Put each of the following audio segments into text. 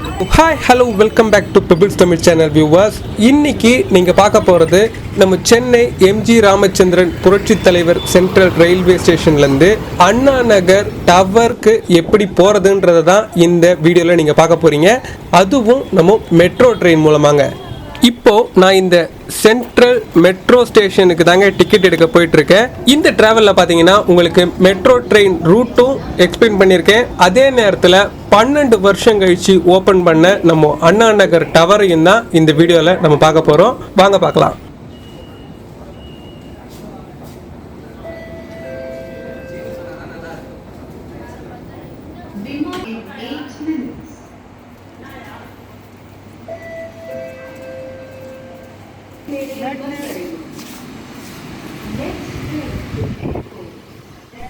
Hi hello welcome back to peoples Tamil channel viewers இன்னைக்கு நீங்கள் பார்க்க போகிறது நம்ம சென்னை எம்ஜி ராமச்சந்திரன் புரட்சி தலைவர் சென்ட்ரல் ரயில்வே ஸ்டேஷன்லேருந்து அண்ணா நகர் டவருக்கு எப்படி போகிறதுன்றதை தான் இந்த வீடியோவில் நீங்கள் பார்க்க போகிறீங்க அதுவும் நம்ம மெட்ரோ ட்ரெயின் மூலமாங்க. இப்போது நான் இந்த சென்ட்ரல் மெட்ரோ ஸ்டேஷனுக்கு தாங்க டிக்கெட் எடுக்க போயிட்டு இருக்கேன் இந்த டிராவலில் பார்த்தீங்கன்னா உங்களுக்கு மெட்ரோ ட்ரெயின் ரூட்டும் எக்ஸ்பிளைன் பண்ணியிருக்கேன். அதே நேரத்தில் பன்னெண்டு வருஷம் கழிச்சு ஓப்பன் பண்ண நம்ம அண்ணா நகர் டவரையும் தான் இந்த வீடியோவில் நம்ம பார்க்க போகிறோம் வாங்க பார்க்கலாம்.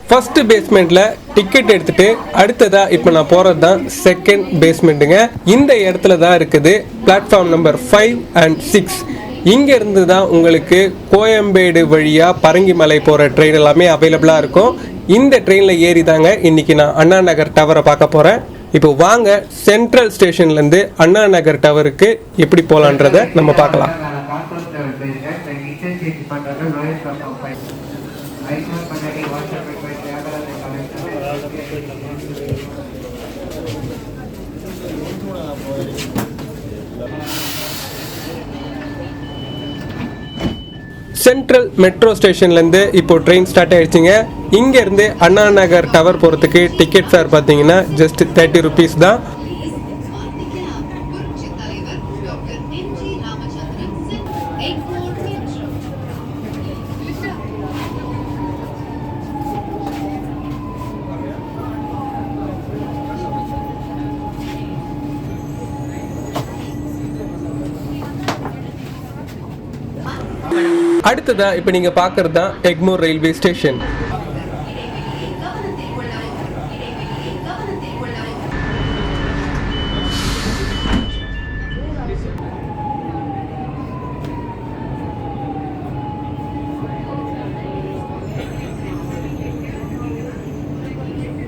ஃபர்ஸ்ட் பேஸ்மெண்ட்டில் டிக்கெட் எடுத்துட்டு அடுத்ததா இப்போ நான் போகிறது தான் செகண்ட் பேஸ்மெண்ட்டுங்க இந்த இடத்துல தான் இருக்குது platform number five and six இங்கேருந்து தான் உங்களுக்கு கோயம்பேடு வழியாக பரங்கிமலை போகிற ட்ரெயின் எல்லாமே அவைலபிளாக இருக்கும். இந்த ட்ரெயினில் ஏறி தாங்க இன்னைக்கு நான் அண்ணா நகர் டவரை பார்க்க போகிறேன் இப்போ வாங்க சென்ட்ரல் ஸ்டேஷன்லேருந்து அண்ணா நகர் டவருக்கு எப்படி போகலான்றதை நம்ம பார்க்கலாம். சென்ட்ரல் மெட்ரோ ஸ்டேஷன்லேருந்து இப்போ ட்ரெயின் ஸ்டார்ட் ஆயிடுச்சுங்க. இங்கேருந்து அண்ணா நகர் டவர் போகிறதுக்கு டிக்கெட் ஃபேர் பார்த்தீங்கன்னா ஜஸ்ட் தேர்ட்டி ருபீஸ் தான் புரட்சி தலைவர் doctor M G Ramachandran Chennai Egmore metro அடுத்ததா இப்போ நீங்கள் பாக்குறது தான் எக்மோர் ரயில்வே ஸ்டேஷன்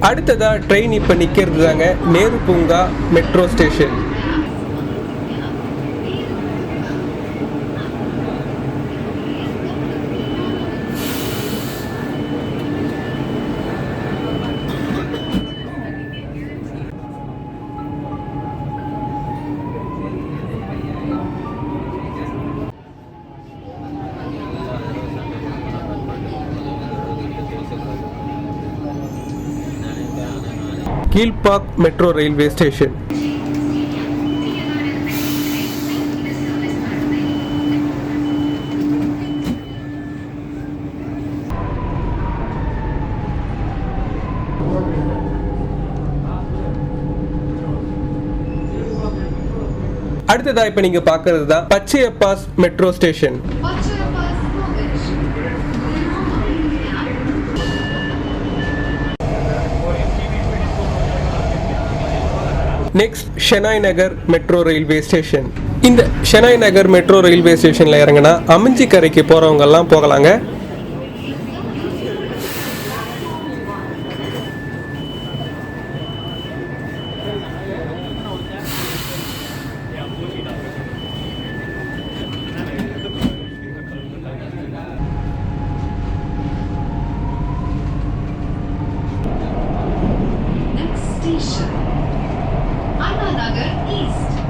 அடுத்ததாக அடுத்ததா ட்ரெயின் இப்போ நிற்கிறது தாங்க நேரு பூங்கா metro station Kilpauk metro railway station. அடுத்ததா இப்ப நீங்க பாக்குறது தான் Pachaiyappa's metro station. Next Shenoy Nagar metro railway station இந்த ஷெனாய் நகர் மெட்ரோ ரயில்வே ஸ்டேஷனில் இறங்கினா அமிஞ்சி கரைக்கு போகிறவங்கெல்லாம் போகலாங்க Next station.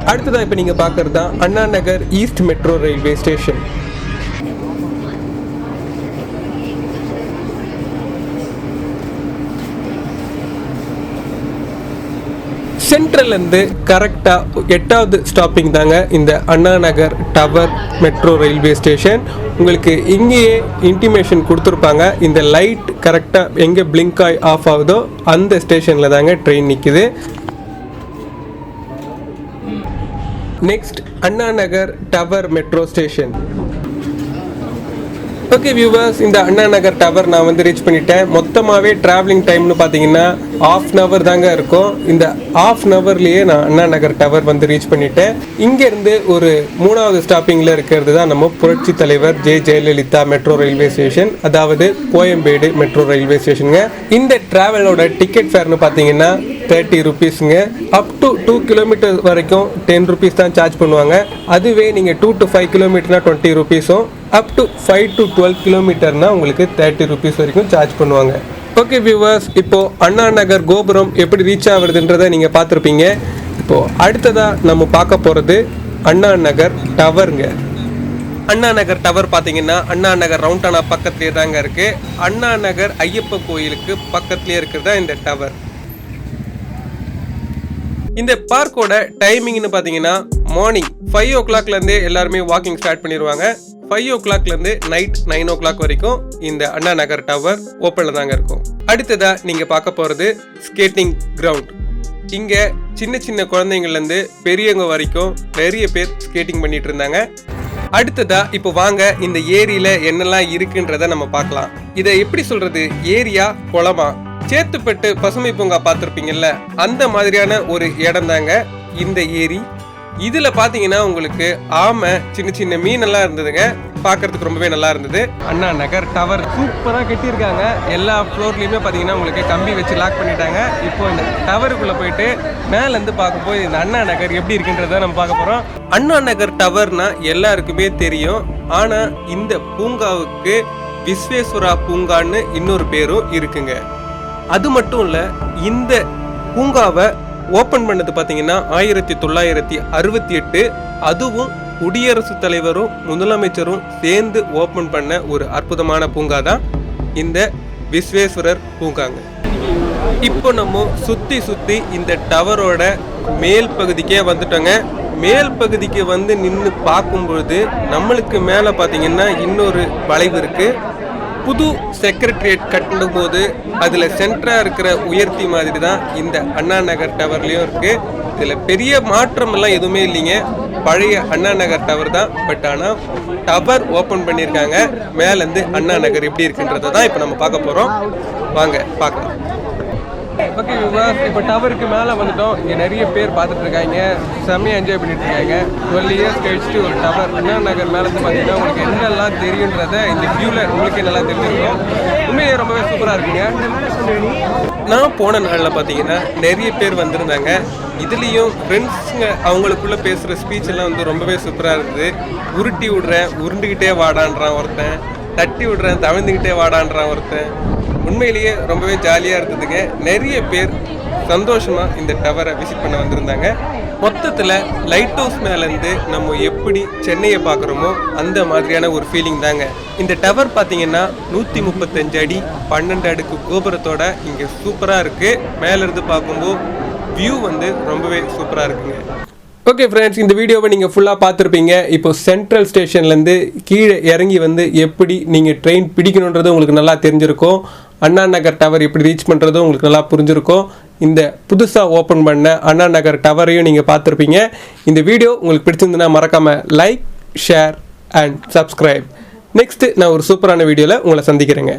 அடுத்ததாக இப்போ நீங்கள் பார்க்குறது தான் Anna Nagar east metro railway station சென்ட்ரல்லேருந்து கரெக்டாக எட்டாவது ஸ்டாப்பிங் தாங்க இந்த Anna Nagar tower metro railway station உங்களுக்கு இங்கேயே இன்டிமேஷன் கொடுத்துருப்பாங்க. இந்த லைட் கரெக்டாக எங்கே பிளிங்க் ஆகி ஆஃப் ஆகுதோ அந்த ஸ்டேஷனில் தாங்க ட்ரெயின் நிற்குது next Anna Nagar tower metro station okay viewers இந்த அண்ணா நகர் டவர் நான் வந்து ரீச் பண்ணிட்டேன். மொத்தமாகவே ட்ராவலிங் டைம்னு பார்த்தீங்கன்னா ஆஃப் அன் ஹவர் தாங்க இருக்கும். இந்த ஆஃப் அன் ஹவர்லேயே நான் அண்ணா நகர் டவர் வந்து ரீச் பண்ணிட்டேன். இங்கேருந்து ஒரு மூணாவது ஸ்டாப்பிங்கில் இருக்கிறது தான் நம்ம புரட்சி தலைவர் J. Jayalalithaa metro railway station அதாவது கோயம்பேடு மெட்ரோ ரயில்வே ஸ்டேஷனுங்க இந்த ட்ராவலோட டிக்கெட் ஃபேர்னு பார்த்தீங்கன்னா தேர்ட்டி ருபீஸுங்க அப் டு டூ கிலோமீட்டர் வரைக்கும் டென் ருபீஸ் தான் சார்ஜ் பண்ணுவாங்க. அதுவே நீங்கள் டூ டு ஃபைவ் கிலோமீட்டர்னா twenty ருபீஸும் up to five to twelve கிலோமீட்டர்னா உங்களுக்கு தேர்ட்டி ருபீஸ் வரைக்கும் சார்ஜ் பண்ணுவாங்க. ஓகே வியூவர்ஸ் இப்போ அண்ணா நகர் கோபுரம் எப்படி ரீச் ஆகுறதுன்றதை நீங்கள் பார்த்துருப்பீங்க. இப்போ அடுத்ததாக நம்ம பார்க்க போகிறது அண்ணா நகர் டவருங்க அண்ணா நகர் டவர் பார்த்தீங்கன்னா அண்ணா நகர் ரவுண்டானா பக்கத்துலேயே தாங்க இருக்கு. அண்ணா நகர் ஐயப்ப கோயிலுக்கு பக்கத்துலேயே இருக்கிறதா இந்த டவர் இந்த பார்க்கோட டைமிங்னு பார்த்தீங்கன்னா மார்னிங் ஃபைவ் ஓ கிளாக்லேருந்தே எல்லாருமே வாக்கிங் ஸ்டார்ட் பண்ணிடுவாங்க ஃபைவ் ஓ கிளாக்லேருந்து நைட் நைன் ஓ கிளாக் வரைக்கும் இந்த அண்ணா நகர் டவர் ஓப்பனில் தாங்க இருக்கும். அடுத்ததாக நீங்கள் பார்க்க போகிறது ஸ்கேட்டிங் கிரவுண்ட் இங்கே சின்ன சின்ன குழந்தைங்கள்லேருந்து பெரியவங்க வரைக்கும் நிறைய பேர் ஸ்கேட்டிங் பண்ணிட்டு இருந்தாங்க. அடுத்ததா இப்போ வாங்க இந்த ஏரியில என்னெல்லாம் இருக்குன்றத நம்ம பார்க்கலாம். இதை எப்படி சொல்றது? ஏரியா குளமா? சேத்துப்பட்டு பசுமை பூங்கா பார்த்துருப்பீங்கல்ல அந்த மாதிரியான ஒரு இடம் தாங்க இந்த ஏரி. இதுல பாத்தீங்கன்னா உங்களுக்கு ஆமை சின்ன சின்ன மீன் எல்லாம் இருந்ததுங்க. பார்க்கறதுக்கு ரொம்பவே நல்லா இருந்தது. அண்ணா நகர் டவர் சூப்பரா கட்டியிருக்காங்க. எல்லா ஃப்ளோர்லயுமே பாத்தீங்கன்னா உங்களுக்கு கம்பி வச்சு லாக் பண்ணிட்டாங்க. இப்போ இந்த டவருக்குள்ள போயிட்டு மேல இருந்து பார்க்கும்போது இந்த அண்ணா நகர் எப்படி இருக்குன்றத நம்ம பார்க்க போறோம். அண்ணா நகர் டவர்னா எல்லாருக்குமே தெரியும். ஆனா இந்த பூங்காவுக்கு விஸ்வேஸ்வரா பூங்கான்னு இன்னொரு பேரும் இருக்குங்க. அது மட்டும் இல்லை இந்த பூங்காவை ஓப்பன் பண்ணது பார்த்தீங்கன்னா ஆயிரத்தி தொள்ளாயிரத்தி அறுபத்தி எட்டு. அதுவும் குடியரசுத் தலைவரும் முதலமைச்சரும் சேர்ந்து ஓப்பன் பண்ண ஒரு அற்புதமான பூங்கா தான் இந்த விஸ்வேஸ்வரர் பூங்காங்க. இப்போ நம்ம சுற்றி சுற்றி இந்த டவரோட மேல் பகுதிக்கே வந்துட்டோங்க. மேல் பகுதிக்கு வந்து நின்று பார்க்கும்பொழுது நம்மளுக்கு மேலே பார்த்தீங்கன்னா இன்னொரு வளைவு இருக்குது புது செக்ரட்டரியேட் கட் போது அதில் சென்டராக இருக்கிற உயர்த்தி மாதிரி தான் இந்த அண்ணா நகர் டவர்லேயும் இருக்கு. இதில் பெரிய மாற்றம் எல்லாம் எதுவுமே இல்லைங்க. பழைய அண்ணா நகர் டவர் தான். பட் ஆனால் டவர் ஓப்பன் பண்ணியிருக்காங்க. மேலேருந்து அண்ணா நகர் எப்படி இருக்குன்றதை தான் இப்போ நம்ம பார்க்க போகிறோம் வாங்க பார்க்கலாம். ஓகே விவாஸ் இப்போ டவருக்கு மேலே வந்துட்டோம். இங்கே நிறைய பேர் பார்த்துட்டு இருக்காங்க. செம்மையாக என்ஜாய் பண்ணிட்டு இருக்காங்க. டுவெல் இயர்ஸ் கழிச்சுட்டு ஒரு டவர் அண்ணா நகர் மேலே பார்த்தீங்கன்னா உங்களுக்கு என்னெல்லாம் தெரியுன்றத இந்த வியூவில் உங்களுக்கே நல்லா தெரிஞ்சிருக்கும் உண்மையிலே ரொம்பவே சூப்பராக இருக்குங்க. நான் போன நாளில் பார்த்தீங்கன்னா நிறைய பேர் வந்திருந்தாங்க. இதுலேயும் ஃப்ரெண்ட்ஸுங்க அவங்களுக்குள்ள பேசுகிற ஸ்பீச் எல்லாம் வந்து ரொம்பவே சூப்பராக இருந்தது. உருட்டி விடுறேன் உருண்டுக்கிட்டே வாடான்றான் ஒருத்தன். தட்டி விடுறேன் தவிழ்ந்துக்கிட்டே வாடான்றான் ஒருத்தன். உண்மையிலேயே ரொம்பவே ஜாலியாக இருந்ததுங்க. நிறைய பேர் சந்தோஷமாக இந்த டவரை விசிட் பண்ண வந்திருந்தாங்க. மொத்தத்தில் லைட் ஹவுஸ் மேலேருந்து நம்ம எப்படி சென்னையை பார்க்குறோமோ அந்த மாதிரியான ஒரு ஃபீலிங் தாங்க. இந்த டவர் பார்த்தீங்கன்னா நூற்றி முப்பத்தஞ்சு அடி பன்னெண்டு அடுக்கு கோபுரத்தோட இங்கே சூப்பராக இருக்குது மேலேருந்து பார்க்கும்போது வியூ வந்து ரொம்பவே சூப்பராக இருக்குங்க. ஓகே ஃப்ரெண்ட்ஸ் இந்த வீடியோவை நீங்கள் ஃபுல்லாக பார்த்துருப்பீங்க. இப்போ சென்ட்ரல் ஸ்டேஷன்லேருந்து கீழே இறங்கி வந்து எப்படி நீங்கள் ட்ரெயின் பிடிக்கணுன்றது உங்களுக்கு நல்லா தெரிஞ்சிருக்கும். அண்ணா நகர் டவர் எப்படி ரீச் பண்ணுறதும் உங்களுக்கு நல்லா புரிஞ்சிருக்கும். இந்த புதுசாக ஓப்பன் பண்ண அண்ணா நகர் டவரையும் நீங்கள் பார்த்துருப்பீங்க. இந்த வீடியோ உங்களுக்கு பிடிச்சிருந்துன்னா மறக்காமல் like share and subscribe next நான் ஒரு சூப்பரான வீடியோவில் உங்களை சந்திக்கிறேங்க.